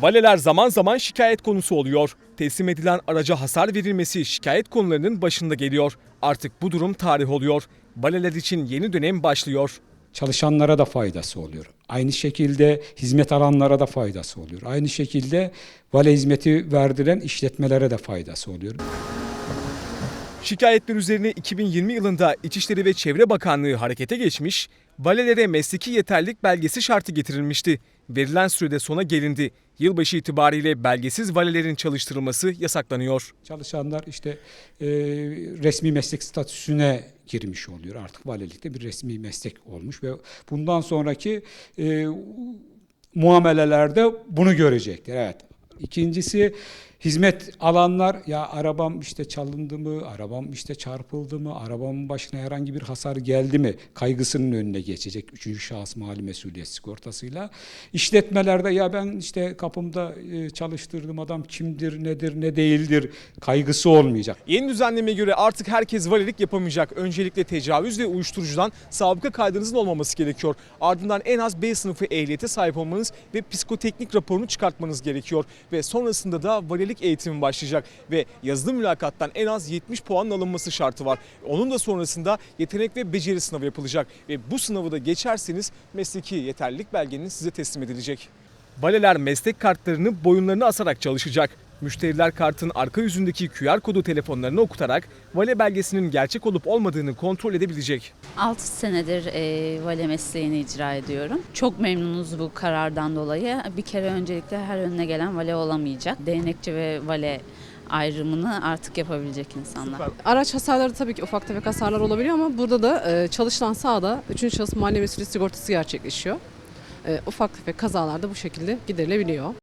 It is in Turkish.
Valeler zaman zaman şikayet konusu oluyor. Teslim edilen araca hasar verilmesi şikayet konularının başında geliyor. Artık bu durum tarih oluyor. Valeler için yeni dönem başlıyor. çalışanlara da faydası oluyor. Aynı şekilde hizmet alanlara da faydası oluyor. Aynı şekilde vale hizmeti verdiren işletmelere de faydası oluyor. Şikayetler üzerine 2020 yılında İçişleri ve Çevre Bakanlığı harekete geçmiş, valelere mesleki yeterlilik belgesi şartı getirilmişti. Verilen sürede sona gelindi. Yılbaşı itibariyle belgesiz valelerin çalıştırılması yasaklanıyor. Çalışanlar işte e, resmi meslek statüsüne girmiş oluyor. Artık valilikte bir resmi meslek olmuş ve bundan sonraki e, muamelelerde bunu görecekler. Evet. İkincisi hizmet alanlar ya arabam işte çalındı mı, arabam işte çarpıldı mı, arabamın başına herhangi bir hasar geldi mi kaygısının önüne geçecek. Üçüncü şahıs mali mesuliyet sigortasıyla. İşletmelerde ya ben işte kapımda e, çalıştırdığım adam kimdir, nedir, ne değildir kaygısı olmayacak. Yeni düzenlemeye göre artık herkes valilik yapamayacak. Öncelikle tecavüz ve uyuşturucudan sabıka kaydınızın olmaması gerekiyor. Ardından en az B sınıfı ehliyete sahip olmanız ve psikoteknik raporunu çıkartmanız gerekiyor. Ve sonrasında da valilik eğitimi başlayacak ve yazılı mülakattan en az 70 puanın alınması şartı var. Onun da sonrasında yetenek ve beceri sınavı yapılacak ve bu sınavı da geçerseniz mesleki yeterlilik belgeniz size teslim edilecek. Valeler meslek kartlarını boyunlarına asarak çalışacak. Müşteriler kartın arka yüzündeki QR kodu telefonlarına okutarak vale belgesinin gerçek olup olmadığını kontrol edebilecek. 6 senedir e, vale mesleğini icra ediyorum. Çok memnunuz bu karardan dolayı. Bir kere öncelikle her önüne gelen vale olamayacak. Değnekçi ve vale ayrımını artık yapabilecek insanlar. Süper. Araç hasarları tabii ki ufak tefek hasarlar olabiliyor ama burada da e, çalışılan sahada 3. şahıs mali mesuliyet sigortası gerçekleşiyor. E, ufak tefek kazalarda bu şekilde giderilebiliyor.